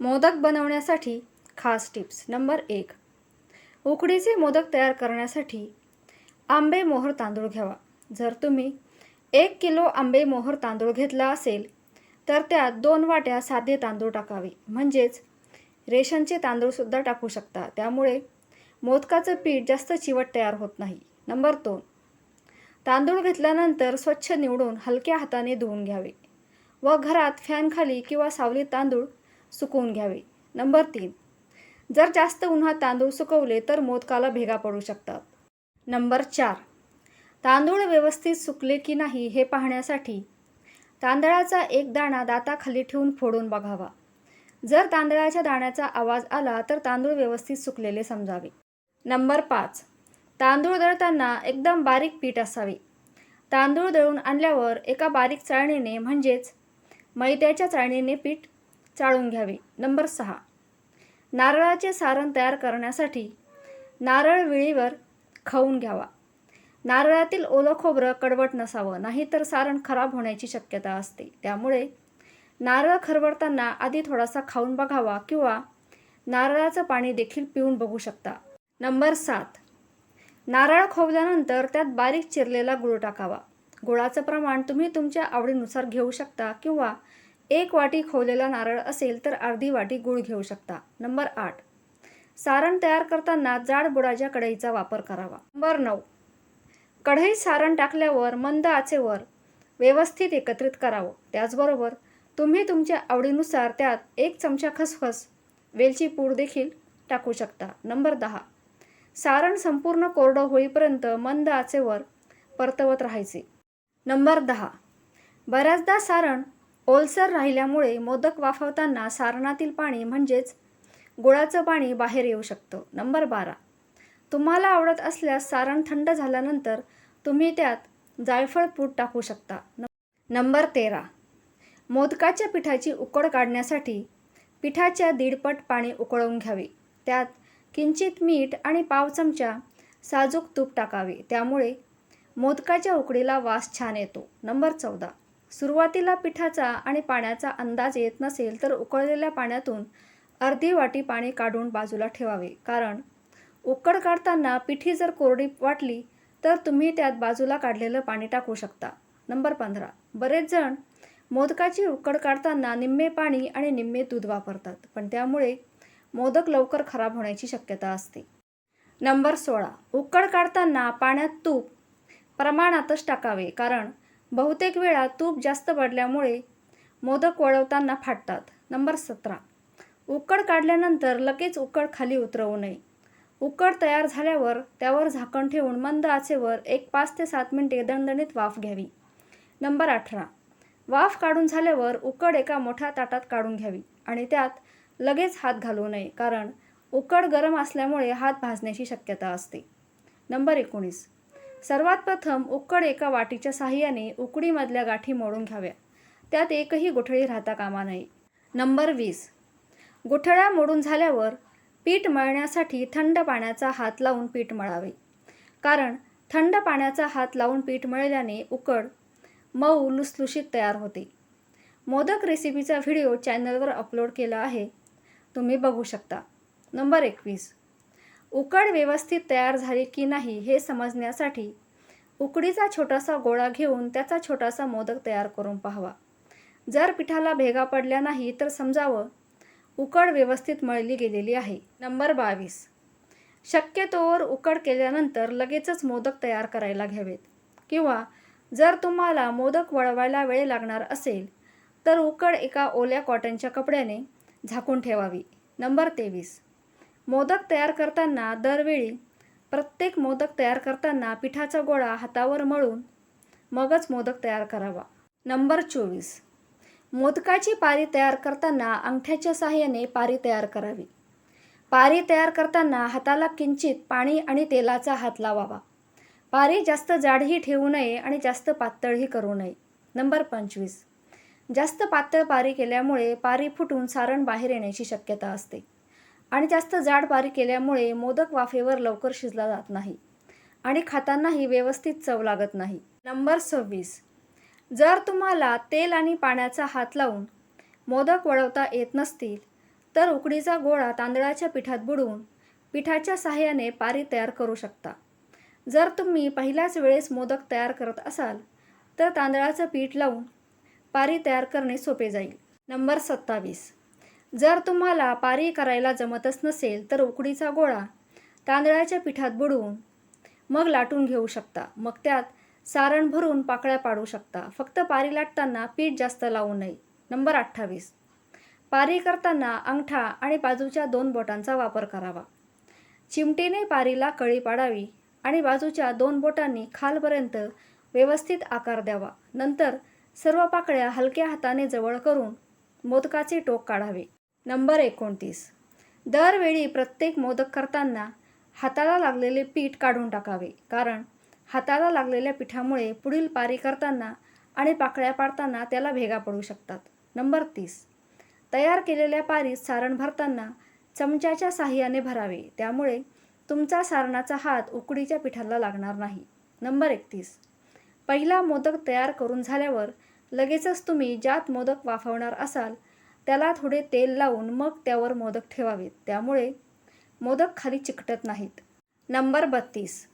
मोदक बनवण्यासाठी खास tips. Number एक उकडीचे मोदक तयार करण्यासाठी आंबे मोहर तांदूळ घ्यावा. जर तुम्ही एक किलो आंबे मोहर तांदूळ घेतला असेल तर त्यात दोन वाट्या साधे तांदूळ टाकावे. म्हणजेच रेशनचे तांदूळसुद्धा टाकू शकता. त्यामुळे मोदकाचं पीठ जास्त चिवट तयार होत नाही. नंबर दोन तांदूळ घेतल्यानंतर स्वच्छ निवडून हलक्या हाताने धुवून घ्यावे व घरात फॅनखाली किंवा सावलीत तांदूळ सुकवून घ्यावे. नंबर तीन. जर जास्त उन्हात तांदूळ सुकवले तर मोदकाला भेगा पडू शकतात. नंबर चार. तांदूळ व्यवस्थित सुकले की नाही हे पाहण्यासाठी तांदळाचा एक दाणा दाताखाली ठेवून फोडून बघावा. जर तांदळाच्या दाण्याचा आवाज आला तर तांदूळ व्यवस्थित सुकलेले समजावे. नंबर पाच. तांदूळ दळताना एकदम बारीक पीठ असावे. तांदूळ दळून आणल्यावर एका बारीक चाळणीने म्हणजेच मैद्याच्या चाळणीने पीठ चाळून घ्यावे. नंबर सहा. नारळाचे सारण तयार करण्यासाठी नारळ विळीवर खाऊन घ्यावा. नारळातील ओलं खोबरं कडवट नसावं नाहीतर सारण खराब होण्याची शक्यता असते. त्यामुळे नारळ खरवडताना आधी थोडासा खाऊन बघावा किंवा नारळाचं पाणी देखील पिऊन बघू शकता. नंबर सात. नारळ खोवल्यानंतर त्यात बारीक चिरलेला गुळ टाकावा. गुळाचं प्रमाण तुम्ही तुमच्या आवडीनुसार घेऊ शकता किंवा एक वाटी खवलेला नारळ असेल तर अर्धी वाटी गूळ घेऊ शकता. नंबर आठ. सारण तयार करताना जाड बुडाच्या कढईचा वापर करावा. नंबर नऊ. कढईत सारण टाकल्यावर मंद आचेवर व्यवस्थित एकत्रित करावं. त्याचबरोबर तुम्ही तुमच्या आवडीनुसार त्यात एक चमचा खसखस वेलची पूड देखील टाकू शकता. नंबर दहा. सारण संपूर्ण कोरडं होईपर्यंत मंद आचेवर परतवत राहायचे. नंबर दहा. बऱ्याचदा सारण ओलसर राहिल्यामुळे मोदक वाफवताना सारणातील पाणी म्हणजेच गुळाचं पाणी बाहेर येऊ शकतं. नंबर बारा. तुम्हाला आवडत असल्यास सारण थंड झाल्यानंतर तुम्ही त्यात जायफळ पूड टाकू शकता. नंबर तेरा. मोदकाच्या पिठाची उकड काढण्यासाठी पिठाच्या दीडपट पाणी उकळवून घ्यावे. त्यात किंचित मीठ आणि पाव चमचा साजूक तूप टाकावे. त्यामुळे मोदकाच्या उकडीला वास छान येतो. नंबर चौदा. सुरुवातीला पिठाचा आणि पाण्याचा अंदाज येत नसेल तर उकळलेल्या पाण्यातून अर्धी वाटी पाणी काढून बाजूला ठेवावे. कारण उकड काढताना पिठी जर कोरडी वाटली तर तुम्ही त्यात बाजूला काढलेलं पाणी टाकू शकता. नंबर पंधरा. बरेच जण मोदकाची उकड काढताना निम्मे पाणी आणि निम्मे दूध वापरतात पण त्यामुळे मोदक लवकर खराब होण्याची शक्यता असते. नंबर सोळा. उकड काढताना पाण्यात तूप प्रमाणातच टाकावे कारण बहुतेक वेळा तूप जास्त पडल्यामुळे मोदक वळवताना फाटतात. नंबर सतरा. उकड काढल्यानंतर लगेच उकड खाली उतरवू नये. उकड तयार झाल्यावर त्यावर झाकण ठेवून मंद आचेवर एक पाच ते सात मिनिटे दणदणीत वाफ घ्यावी. नंबर अठरा. वाफ काढून झाल्यावर उकड एका मोठ्या ताटात काढून घ्यावी आणि त्यात लगेच हात घालू नये कारण उकड गरम असल्यामुळे हात भाजण्याची शक्यता असते. नंबर एकोणीस. सर्वात प्रथम उकड एका वाटीच्या साहाय्याने उकडीमधल्या गाठी मोडून घ्याव्या. त्यात एकही गुठळी राहता कामा नये. नंबर वीस. गुठळ्या मोडून झाल्यावर पीठ मळण्यासाठी थंड पाण्याचा हात लावून पीठ मळावे. कारण थंड पाण्याचा हात लावून पीठ मळल्याने उकड मऊ लुसलुशीत तयार होते. मोदक रेसिपीचा व्हिडिओ चॅनलवर अपलोड केला आहे. तुम्ही बघू शकता. नंबर एकवीस. उकड व्यवस्थित तयार झाली की नाही हे समजण्यासाठी उकडीचा छोटासा गोळा घेऊन त्याचा छोटासा मोदक तयार करून पाहावा. जर पिठाला भेगा पडल्या नाही तर समजावं उकड व्यवस्थित मळली गेलेली आहे. नंबर बावीस. शक्यतोवर उकड केल्यानंतर लगेचच मोदक तयार करायला घ्यावेत. किंवा जर तुम्हाला मोदक वळवायला वेळ लागणार असेल तर उकड एका ओल्या कॉटनच्या कपड्याने झाकून ठेवावी. नंबर तेवीस. मोदक तयार करताना दरवेळी प्रत्येक मोदक तयार करताना पिठाचा गोळा हातावर मळून मगच मोदक तयार करावा. नंबर चोवीस. मोदकाची पारी तयार करताना अंगठ्याच्या साहाय्याने पारी तयार करावी. पारी तयार करताना हाताला किंचित पाणी आणि तेलाचा हात लावावा. पारी जास्त जाडही ठेवू नये आणि जास्त पातळही करू नये. नंबर पंचवीस. जास्त पातळ पारी केल्यामुळे पारी फुटून सारण बाहेर येण्याची शक्यता असते. आणि जास्त जाड पारी केल्यामुळे मोदक वाफेवर लवकर शिजला जात नाही आणि खातानाही व्यवस्थित चव लागत नाही. नंबर सव्वीस. जर तुम्हाला तेल आणि पाण्याचा हात लावून मोदक वळवता येत नसतील तर उकडीचा गोळा तांदळाच्या पिठात बुडवून पिठाच्या साहाय्याने पारी तयार करू शकता. जर तुम्ही पहिल्याच वेळेस मोदक तयार करत असाल तर तांदळाचं पीठ लावून पारी तयार करणे सोपे जाईल. नंबर सत्तावीस. जर तुम्हाला पारी करायला जमतच नसेल तर उकडीचा गोळा तांदळाच्या पिठात बुडवून मग लाटून घेऊ शकता. मग त्यात सारण भरून पाकळ्या पाडू शकता. फक्त पारी लाटताना पीठ जास्त लावू नये. नंबर अठ्ठावीस. पारी करताना अंगठा आणि बाजूच्या दोन बोटांचा वापर करावा. चिमटीने पारीला कळी पाडावी आणि बाजूच्या दोन बोटांनी खालपर्यंत व्यवस्थित आकार द्यावा. नंतर सर्व पाकळ्या हलक्या हाताने जवळ करून मोदकाचे टोक काढावे. नंबर एकोणतीस. दरवेळी प्रत्येक मोदक करताना हाताला लागलेले पीठ काढून टाकावे. कारण हाताला लागलेल्या पिठामुळे पुढील पारी करताना आणि पाकळ्या पाडताना त्याला भेगा पडू शकतात. नंबर तीस. तयार केलेल्या पारीत सारण भरताना चमच्याच्या साहाय्याने भरावे. त्यामुळे तुमचा सारणाचा हात उकडीच्या पिठाला लागणार नाही. नंबर एकतीस. पहिला मोदक तयार करून झाल्यावर लगेचच तुम्ही ज्यात मोदक वाफवणार असाल त्याला थोडे तेल लावून मग त्यावर मोदक ठेवावेत. त्यामुळे मोदक खाली चिकटत नाहीत. नंबर बत्तीस.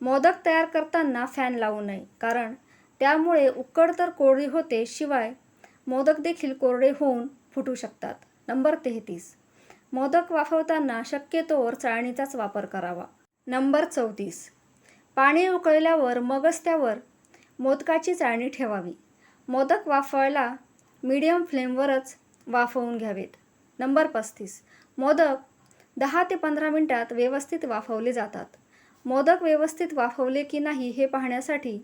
मोदक तयार करताना फॅन लावू नये कारण त्यामुळे उकड तर कोरडी होते शिवाय मोदक देखील कोरडे होऊन फुटू शकतात. नंबर तेहतीस. मोदक वाफवताना शक्यतोवर चाळणीचाच वापर करावा. नंबर चौतीस. पाणी उकळल्यावर मगच त्यावर मोदकाची चाळणी ठेवावी. मोदक वाफवायला मीडियम फ्लेमवरच वाफवून घ्यावेत. नंबर पस्तीस. मोदक दहा ते पंधरा मिनटात व्यवस्थित वाफवले जातात. मोदक व्यवस्थित वाफवले की नाही हे पाहण्यासाठी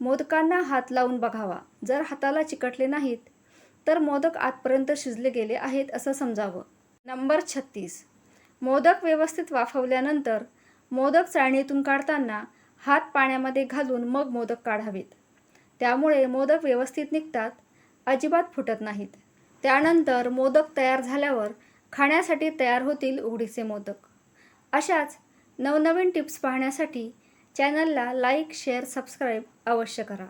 मोदकांना हात लावून बघावा. जर हाताला चिकटले नाहीत तर मोदक आतपर्यंत शिजले गेले आहेत असं समजावं. नंबर छत्तीस. मोदक व्यवस्थित वाफवल्यानंतर मोदक चाळणीतून काढताना हात पाण्यामध्ये घालून मग मोदक काढावेत. त्यामुळे मोदक व्यवस्थित निघतात अजिबात फुटत नाहीत. त्यानंतर मोदक तयार झाल्यावर खाण्यासाठी तयार होतील उघडीचे मोदक. अशाच नवनवीन टिप्स पाहण्यासाठी चॅनलला लाईक शेअर सबस्क्राईब अवश्य करा.